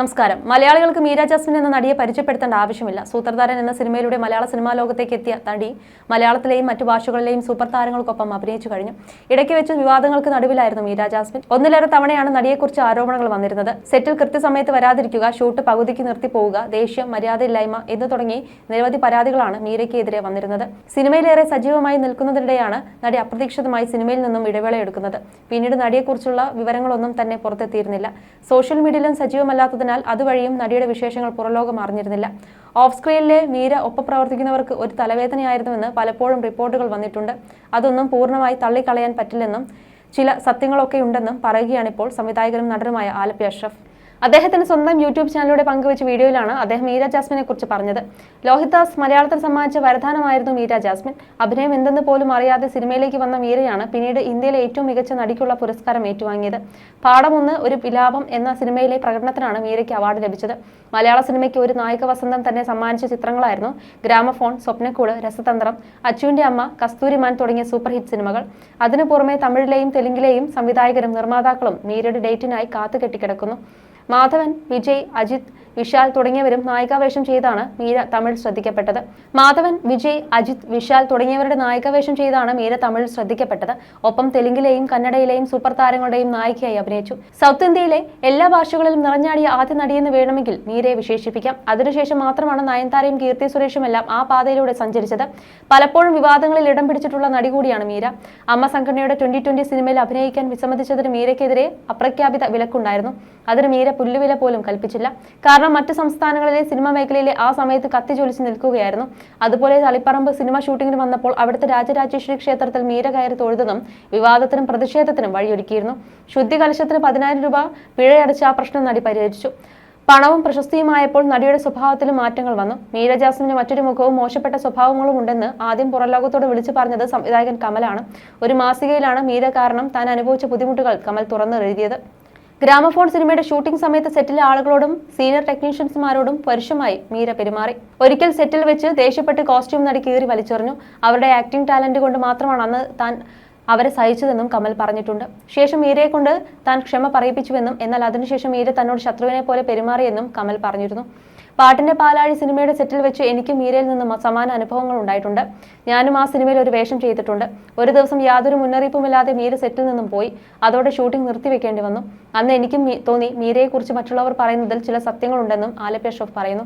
നമസ്കാരം. മലയാളികൾക്ക് മീര ജാസ്മിൻ എന്ന നടിയെ പരിചയപ്പെടുത്തേണ്ട ആവശ്യമില്ല. സൂത്രധാരൻ എന്ന സിനിമയിലൂടെ മലയാള സിനിമാ ലോകത്തേക്ക് എത്തിയ നടി മലയാളത്തിലെയും മറ്റു ഭാഷകളിലെയും സൂപ്പർ താരങ്ങൾക്കൊപ്പം അഭിനയിച്ചു കഴിഞ്ഞു. ഇടയ്ക്ക് വെച്ച് വിവാദങ്ങൾക്ക് നടുവിലായിരുന്നു മീര ജാസ്മിൻ. ഒന്നിലേറെ തവണയാണ് നടിയെക്കുറിച്ച് ആരോപണങ്ങൾ വന്നിരുന്നത്. സെറ്റിൽ കൃത്യസമയത്ത് വരാതിരിക്കുക ഷൂട്ട് പകുതിക്ക് നിർത്തി പോവുക ദേഷ്യം മര്യാദയില്ലായ്മ എന്ന് തുടങ്ങി നിരവധി പരാതികളാണ് മീരയ്ക്കെതിരെ വന്നിരുന്നത്. സിനിമയിലേറെ സജീവമായി നിൽക്കുന്നതിനിടെയാണ് നടി അപ്രതീക്ഷിതമായി സിനിമയിൽ നിന്നും ഇടവേള എടുക്കുന്നത്. പിന്നീട് നടിയെക്കുറിച്ചുള്ള വിവരങ്ങളൊന്നും തന്നെ പുറത്തെത്തിയിരുന്നില്ല. സോഷ്യൽ മീഡിയയിലും സജീവമല്ലാത്തതിനാൽ അതുവഴിയും നടിയുടെ വിശേഷങ്ങൾ പുറലോകം അറിഞ്ഞിരുന്നില്ല. ഓഫ് സ്ക്രീനിലെ മീര ഒപ്പം പ്രവർത്തിക്കുന്നവർക്ക് ഒരു തലവേദനയായിരുന്നുവെന്ന് പലപ്പോഴും റിപ്പോർട്ടുകൾ വന്നിട്ടുണ്ട്. അതൊന്നും പൂർണമായി തള്ളിക്കളയാൻ പറ്റില്ലെന്നും ചില സത്യങ്ങളൊക്കെ ഉണ്ടെന്നും പറയുകയാണിപ്പോൾ സംവിധായകനും നടനുമായ ആലപ്പി അഷ്റഫ്. അദ്ദേഹത്തിന്റെ സ്വന്തം യൂട്യൂബ് ചാനലിലൂടെ പങ്കുവച്ച വീഡിയോയിലാണ് അദ്ദേഹം മീര ജാസ്മിനെ കുറിച്ച് പറഞ്ഞത്. ലോഹിതാസ് മലയാളത്തിൽ സമ്മാനിച്ച വരദാനമായിരുന്നു മീര ജാസ്മിൻ. അഭിനയം എന്തെന്ന് പോലും അറിയാതെ സിനിമയിലേക്ക് വന്ന മീരയാണ് പിന്നീട് ഇന്ത്യയിലെ ഏറ്റവും മികച്ച നടിക്കുള്ള പുരസ്കാരം ഏറ്റുവാങ്ങിയത്. പാഠമൊന്ന് ഒരു വിലാപം എന്ന സിനിമയിലെ പ്രകടനത്തിനാണ് മീരയ്ക്ക് അവാർഡ് ലഭിച്ചത്. മലയാള സിനിമയ്ക്ക് ഒരു നായിക വസന്തം തന്നെ സമ്മാനിച്ച ചിത്രങ്ങളായിരുന്നു ഗ്രാമഫോൺ സ്വപ്നക്കൂട് രസതന്ത്രം അച്ചുവിന്റെ അമ്മ കസ്തൂരിമാൻ തുടങ്ങിയ സൂപ്പർ ഹിറ്റ് സിനിമകൾ. അതിനു പുറമെ തമിഴിലെയും തെലുങ്കിലെയും സംവിധായകരും നിർമ്മാതാക്കളും മീരയുടെ ഡേറ്റിനായി കാത്തുകെട്ടിക്കിടക്കുന്നു. മാധവൻ വിജയ് അജിത് വിശാൽ തുടങ്ങിയവരും നായികാവേഷം ചെയ്താണ് മീര തമിഴ് ശ്രദ്ധിക്കപ്പെട്ടത്. മാധവൻ വിജയ് അജിത് വിശാൽ തുടങ്ങിയവരുടെ നായികാവേഷം ചെയ്താണ് മീര തമിഴ് ശ്രദ്ധിക്കപ്പെട്ടത്. ഒപ്പം തെലുങ്കിലെയും കന്നഡയിലെയും സൂപ്പർ താരങ്ങളുടെയും നായികയായി അഭിനയിച്ചു. സൗത്ത് ഇന്ത്യയിലെ എല്ലാ ഭാഷകളിലും നിറഞ്ഞാടിയ ആദ്യ നടിയെന്ന് വേണമെങ്കിൽ മീരയെ വിശേഷിപ്പിക്കാം. അതിനുശേഷം മാത്രമാണ് നയൻതാരയും കീർത്തി സുരേഷും എല്ലാം ആ പാതയിലൂടെ സഞ്ചരിച്ചത്. പലപ്പോഴും വിവാദങ്ങളിൽ ഇടം പിടിച്ചിട്ടുള്ള നടി കൂടിയാണ് മീര. അമ്മ സംഘടനയുടെ ട്വന്റി ട്വന്റി സിനിമയിൽ അഭിനയിക്കാൻ വിസമ്മതിച്ചതിന് മീരയ്ക്കെതിരെ അപ്രഖ്യാപിത വിലക്കുണ്ടായിരുന്നു. അതിന് മീര പുല്ലുവില പോലും കൽപ്പിച്ചില്ല. മറ്റ് സംസ്ഥാനങ്ങളിലെ സിനിമ മേഖലയിലെ ആ സമയത്ത് കത്തിജ്വലിച്ച് നിൽക്കുകയായിരുന്നു. അതുപോലെ തളിപ്പറമ്പ് സിനിമ ഷൂട്ടിങ്ങിന് വന്നപ്പോൾ അവിടുത്തെ രാജരാജേശ്വരി ക്ഷേത്രത്തിൽ മീര കയറി തൊഴുതതും വിവാദത്തിനും പ്രതിഷേധത്തിനും വഴിയൊരുക്കിയിരുന്നു. ശുദ്ധി കലശത്തിന് പതിനായിരം രൂപ പിഴയടച്ച് ആ പ്രശ്നം നടി പരിഹരിച്ചു. പണവും പ്രശസ്തിയുമായപ്പോൾ നടിയുടെ സ്വഭാവത്തിലും മാറ്റങ്ങൾ വന്നു. മീര ജാസ്മിന് മറ്റൊരു മുഖവും മോശപ്പെട്ട സ്വഭാവങ്ങളും ഉണ്ടെന്ന് ആദ്യം പുറലോകത്തോട് വിളിച്ചു പറഞ്ഞത് സംവിധായകൻ കമലാണ്. ഒരു മാസികയിലാണ് മീര കാരണം താൻ അനുഭവിച്ച ബുദ്ധിമുട്ടുകൾ കമൽ തുറന്നെഴുതിയത്. ഗ്രാമഫോൺ സിനിമയുടെ ഷൂട്ടിംഗ് സമയത്ത് സെറ്റിലെ ആളുകളോടും സീനിയർ ടെക്നീഷ്യൻസുമാരോടും പരുഷമായി മീര പെരുമാറി. ഒരിക്കൽ സെറ്റിൽ വെച്ച് ദേഷ്യപ്പെട്ട് കോസ്റ്റ്യൂം നടി കീറി വലിച്ചെറിഞ്ഞു. അവരുടെ ആക്ടിംഗ് ടാലന്റ് കൊണ്ട് മാത്രമാണ് അന്ന് താൻ അവരെ സഹിച്ചതെന്നും കമൽ പറഞ്ഞിട്ടുണ്ട്. ശേഷം മീരയെ കൊണ്ട് താൻ ക്ഷമ പറയിപ്പിച്ചുവെന്നും എന്നാൽ അതിനുശേഷം മീര തന്നോട് ശത്രുവിനെ പോലെ പെരുമാറിയെന്നും കമൽ പറഞ്ഞിരുന്നു. പാട്ടിന്റെ പാലാഴി സിനിമയുടെ സെറ്റിൽ വെച്ച് എനിക്കും മീരയിൽ നിന്നും സമാന അനുഭവങ്ങൾ ഉണ്ടായിട്ടുണ്ട്. ഞാനും ആ സിനിമയിൽ ഒരു വേഷം ചെയ്തിട്ടുണ്ട്. ഒരു ദിവസം യാതൊരു മുന്നറിയിപ്പുമില്ലാതെ മീര സെറ്റിൽ നിന്നും പോയി. അതോടെ ഷൂട്ടിംഗ് നിർത്തിവെക്കേണ്ടി വന്നു. അന്ന് എനിക്കും തോന്നി മീരയെക്കുറിച്ച് മറ്റുള്ളവർ പറയുന്നതിൽ ചില സത്യങ്ങളുണ്ടെന്നും ആലപ്പി അഷോഫ് പറയുന്നു.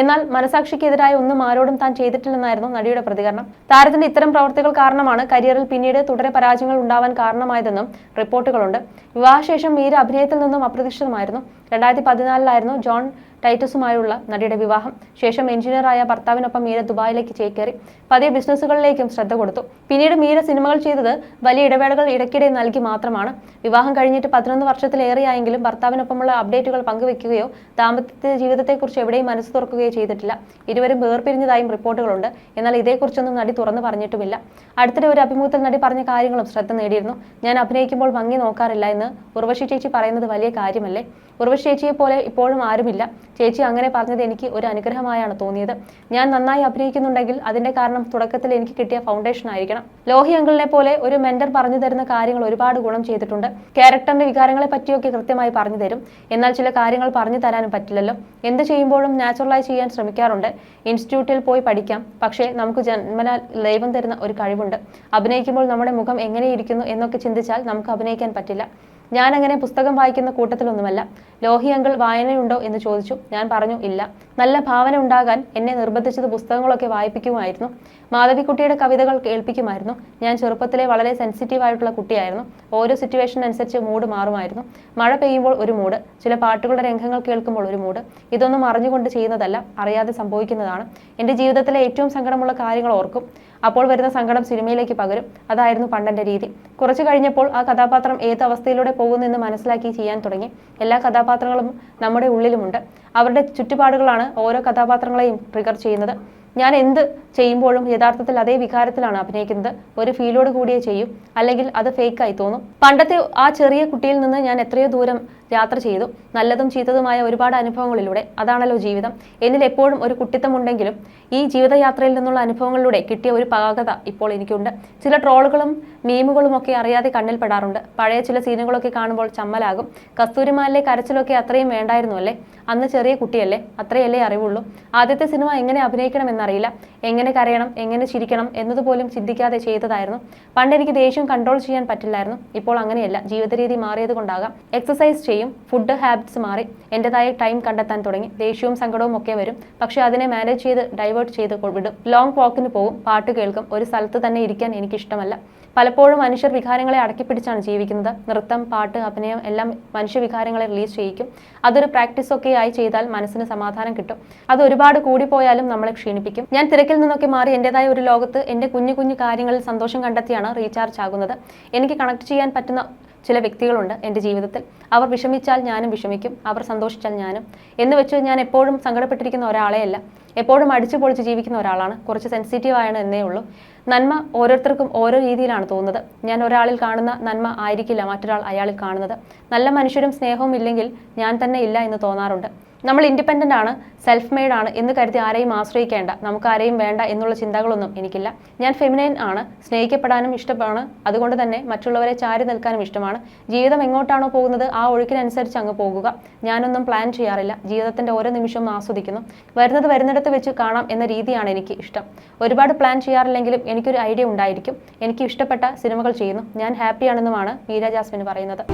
എന്നാൽ മനസാക്ഷിക്കെതിരായ ഒന്നും ആരോടും താൻ ചെയ്തിട്ടില്ലെന്നായിരുന്നു നടിയുടെ പ്രതികരണം. താരത്തിന്റെ ഇത്തരം പ്രവർത്തികൾ കാരണമാണ് കരിയറിൽ പിന്നീട് തുടരെ പരാജയങ്ങൾ ഉണ്ടാവാൻ കാരണമായതെന്നും റിപ്പോർട്ടുകളുണ്ട്. വിവാഹശേഷം മീര അഭിനയത്തിൽ നിന്നും അപ്രതീക്ഷിതമായിരുന്നു. രണ്ടായിരത്തി പതിനാലിലായിരുന്നു ജോൺ ടൈറ്റസുമായുള്ള നടിയുടെ വിവാഹം. ശേഷം എഞ്ചിനീയറായ ഭർത്താവിനൊപ്പം മീര ദുബായിലേക്ക് ചേക്കേറി. പതിയെ ബിസിനസ്സുകളിലേക്കും ശ്രദ്ധ കൊടുത്തു. പിന്നീട് മീര സിനിമകൾ ചെയ്തത് വലിയ ഇടവേളകൾ ഇടയ്ക്കിടെ നൽകി മാത്രമാണ്. വിവാഹം കഴിഞ്ഞിട്ട് പതിനൊന്ന് വർഷത്തിലേറെയായെങ്കിലും ഭർത്താവിനൊപ്പമുള്ള അപ്ഡേറ്റുകൾ പങ്കുവെക്കുകയോ ദാമ്പത്യ ജീവിതത്തെക്കുറിച്ച് എവിടെയും മനസ്സ് തുറക്കുകയോ ചെയ്തിട്ടില്ല. ഇരുവരും വേർപിരിഞ്ഞതായും റിപ്പോർട്ടുകളുണ്ട്. എന്നാൽ ഇതേക്കുറിച്ചൊന്നും നടി തുറന്നു പറഞ്ഞിട്ടുമില്ല. അടുത്തിടെ ഒരു അഭിമുഖത്തിൽ നടി പറഞ്ഞ കാര്യങ്ങളും ശ്രദ്ധ നേടിയിരുന്നു. ഞാൻ അഭിനയിക്കുമ്പോൾ ഭംഗി നോക്കാറില്ല എന്ന് ഉർവശി ചേച്ചി പറയുന്നത് വലിയ കാര്യമല്ലേ? ഉർവശി ചേച്ചിയെ പോലെ ഇപ്പോഴും ആരുമില്ല. ചേച്ചി അങ്ങനെ പറഞ്ഞത് എനിക്ക് ഒരു അനുഗ്രഹമായാണ് തോന്നിയത്. ഞാൻ നന്നായി അഭിനയിക്കുന്നുണ്ടെങ്കിൽ അതിന്റെ കാരണം തുടക്കത്തിൽ എനിക്ക് കിട്ടിയ ഫൗണ്ടേഷൻ ആയിരിക്കണം. ലോഹി അങ്കിളിനെ പോലെ ഒരു മെന്റർ പറഞ്ഞു തരുന്ന കാര്യങ്ങൾ ഒരുപാട് ഗുണം ചെയ്തിട്ടുണ്ട്. ക്യാരക്ടറിന്റെ വികാരങ്ങളെ പറ്റിയൊക്കെ കൃത്യമായി പറഞ്ഞു തരും. എന്നാൽ ചില കാര്യങ്ങൾ പറഞ്ഞു തരാനും പറ്റില്ലല്ലോ. എന്ത് ചെയ്യുമ്പോഴും നാച്ചുറലായി ചെയ്യാൻ ശ്രമിക്കാറുണ്ട്. ഇൻസ്റ്റിറ്റ്യൂട്ടിൽ പോയി പഠിക്കാം. പക്ഷേ നമുക്ക് ജന്മനാൽ ദൈവം തരുന്ന ഒരു കഴിവുണ്ട്. അഭിനയിക്കുമ്പോൾ നമ്മുടെ മുഖം എങ്ങനെയിരിക്കുന്നു എന്നൊക്കെ ചിന്തിച്ചാൽ നമുക്ക് അഭിനയിക്കാൻ പറ്റില്ല. ഞാൻ അങ്ങനെ പുസ്തകം വായിക്കുന്ന കൂട്ടത്തിലൊന്നുമല്ല. ലോഹി അങ്കിൾ വായനയുണ്ടോ എന്ന് ചോദിച്ചു. ഞാൻ പറഞ്ഞു ഇല്ല. നല്ല ഭാവന ഉണ്ടാകാൻ എന്നെ നിർബന്ധിച്ചത് പുസ്തകങ്ങളൊക്കെ വായിപ്പിക്കുമായിരുന്നു. മാധവിക്കുട്ടിയുടെ കവിതകൾ കേൾപ്പിക്കുമായിരുന്നു. ഞാൻ ചെറുപ്പത്തിലെ വളരെ സെൻസിറ്റീവ് ആയിട്ടുള്ള കുട്ടിയായിരുന്നു. ഓരോ സിറ്റുവേഷൻ അനുസരിച്ച് മൂഡ് മാറുമായിരുന്നു. മഴ പെയ്യുമ്പോൾ ഒരു മൂഡ് ചില പാട്ടുകളുടെ രംഗങ്ങൾ കേൾക്കുമ്പോൾ ഒരു മൂഡ് ഇതൊന്നും അറിഞ്ഞുകൊണ്ട് ചെയ്യുന്നതല്ല അറിയാതെ സംഭവിക്കുന്നതാണ്. എന്റെ ജീവിതത്തിലെ ഏറ്റവും സങ്കടമുള്ള കാര്യങ്ങൾ ഓർക്കും. അപ്പോൾ വരുന്ന സങ്കടം സിനിമയിലേക്ക് പകരും. അതായിരുന്നു പണ്ടന്റെ രീതി. കുറച്ചു കഴിഞ്ഞപ്പോൾ ആ കഥാപാത്രം ഏത് അവസ്ഥയിലൂടെ പോകുന്നെന്ന് മനസ്സിലാക്കി ചെയ്യാൻ തുടങ്ങി. എല്ലാ കഥാപാത്രങ്ങളും നമ്മുടെ ഉള്ളിലുമുണ്ട്. അവരുടെ ചുറ്റുപാടുകളാണ് ഓരോ കഥാപാത്രങ്ങളെയും ട്രിഗർ ചെയ്യുന്നത്. ഞാൻ എന്ത് ചെയ്യുമ്പോഴും യഥാർത്ഥത്തിൽ അതേ വികാരത്തിലാണ് അഭിനയിക്കുന്നത്. ഒരു ഫീലോട് കൂടിയേ ചെയ്യും. അല്ലെങ്കിൽ അത് ഫേക്കായി തോന്നും. പണ്ടത്തെ ആ ചെറിയ കുട്ടിയിൽ നിന്ന് ഞാൻ എത്രയോ ദൂരം യാത്ര ചെയ്തു. നല്ലതും ചീത്തതുമായ ഒരുപാട് അനുഭവങ്ങളിലൂടെ അതാണല്ലോ ജീവിതം. എന്നിൽ എപ്പോഴും ഒരു കുട്ടിത്തമുണ്ടെങ്കിലും ഈ ജീവിതയാത്രയിൽ നിന്നുള്ള അനുഭവങ്ങളിലൂടെ കിട്ടിയ ഒരു പാകത ഇപ്പോൾ എനിക്കുണ്ട്. ചില ട്രോളുകളും മീമുകളും ഒക്കെ അറിയാതെ കണ്ണിൽ പെടാറുണ്ട്. പഴയ ചില സീനുകളൊക്കെ കാണുമ്പോൾ ചമ്മലാകും. കസ്തൂരിമാലിലെ കരച്ചിലൊക്കെ അത്രയും വേണ്ടായിരുന്നു അല്ലേ? അന്ന് ചെറിയ കുട്ടിയല്ലേ? അത്രയല്ലേ അറിവുള്ളൂ. ആദ്യത്തെ സിനിമ എങ്ങനെ അഭിനയിക്കണം എന്നറിയില്ല എങ്ങനെ കരയണം എങ്ങനെ ചിരിക്കണം എന്നതുപോലും ചിന്തിക്കാതെ ചെയ്തതായിരുന്നു. പണ്ട് എനിക്ക് ദേഷ്യം കൺട്രോൾ ചെയ്യാൻ പറ്റില്ലായിരുന്നു. ഇപ്പോൾ അങ്ങനെയല്ല. ജീവിത രീതി മാറിയത് കൊണ്ടാകാം എക്സസൈസ് ചെയ്യും. ഫുഡ് ഹാബിറ്റ്സ് മാറി എന്റെതായ ടൈം കണ്ടെത്താൻ തുടങ്ങി. ദേഷ്യവും സങ്കടവും ഒക്കെ വരും. പക്ഷേ അതിനെ മാനേജ് ചെയ്ത് ഡൈവേർട്ട് ചെയ്ത് വിടും. ലോങ് വാക്കിന് പോകും പാട്ട് കേൾക്കും. ഒരു സ്ഥലത്ത് തന്നെ ഇരിക്കാൻ എനിക്കിഷ്ടമല്ല. പലപ്പോഴും മനുഷ്യർ വികാരങ്ങളെ അടക്കിപ്പിടിച്ചാണ് ജീവിക്കുന്നത്. നൃത്തം പാട്ട് അഭിനയം എല്ലാം മനുഷ്യ വികാരങ്ങളെ റിലീസ് ചെയ്യിക്കും. അതൊരു പ്രാക്ടീസ് ഒക്കെ ആയി ചെയ്താൽ മനസ്സിന് സമാധാനം കിട്ടും. അത് ഒരുപാട് കൂടിപ്പോയാലും നമ്മളെ ക്ഷീണിപ്പിക്കും. ഞാൻ തിരക്കിൽ നിന്നൊക്കെ മാറി എന്റെതായ ഒരു ലോകത്ത് എന്റെ കുഞ്ഞു കുഞ്ഞു കാര്യങ്ങളിൽ സന്തോഷം കണ്ടെത്തിയാണ് റീചാർജ് ആകുന്നത്. എനിക്ക് കണക്ട് ചെയ്യാൻ പറ്റുന്ന ചില വ്യക്തികളുണ്ട് എന്റെ ജീവിതത്തിൽ. അവർ വിഷമിച്ചാൽ ഞാനും വിഷമിക്കും. അവർ സന്തോഷിച്ചാൽ ഞാനും. എന്ന് വെച്ച് ഞാൻ എപ്പോഴും സങ്കടപ്പെട്ടിരിക്കുന്ന ഒരാളെയല്ല. എപ്പോഴും അടിച്ചു പൊളിച്ച് ജീവിക്കുന്ന ഒരാളാണ്. കുറച്ച് സെൻസിറ്റീവ് ആയാണ് എന്നേ ഉള്ളൂ. നന്മ ഓരോരുത്തർക്കും ഓരോ രീതിയിലാണ് തോന്നുന്നത്. ഞാൻ ഒരാളിൽ കാണുന്ന നന്മ ആയിരിക്കില്ല മറ്റൊരാൾ അയാളിൽ കാണുന്നത്. നല്ല മനുഷ്യരും സ്നേഹവും ഇല്ലെങ്കിൽ ഞാൻ തന്നെ ഇല്ല എന്ന് തോന്നാറുണ്ട്. നമ്മൾ ഇൻഡിപെൻഡന്റ് ആണ് സെൽഫ് മെയ്ഡ് ആണ് എന്ന് കരുതി ആരെയും ആശ്രയിക്കേണ്ട. നമുക്ക് ആരെയും വേണ്ട എന്നുള്ള ചിന്തകളൊന്നും എനിക്കില്ല. ഞാൻ ഫെമിനൈൻ ആണ് സ്നേഹിക്കപ്പെടാനും ഇഷ്ടമാണ്. അതുകൊണ്ട് തന്നെ മറ്റുള്ളവരെ ചാരി നിൽക്കാനും ഇഷ്ടമാണ്. ജീവിതം എങ്ങോട്ടാണോ പോകുന്നത് ആ ഒഴുക്കിനനുസരിച്ച് അങ്ങ് പോകുക. ഞാനൊന്നും പ്ലാൻ ചെയ്യാറില്ല. ജീവിതത്തിന്റെ ഓരോ നിമിഷവും ആസ്വദിക്കുന്നു. വരുന്നത് വരുന്നിടത്ത് വെച്ച് കാണാം എന്ന രീതിയാണ് എനിക്ക് ഇഷ്ടം. ഒരുപാട് പ്ലാൻ ചെയ്യാറില്ലെങ്കിലും എനിക്കൊരു ഐഡിയ ഉണ്ടായിരിക്കും. എനിക്ക് ഇഷ്ടപ്പെട്ട സിനിമകൾ ചെയ്യുന്നു. ഞാൻ ഹാപ്പിയാണെന്നുമാണ് മീര ജാസ്മിന് പറയുന്നത്.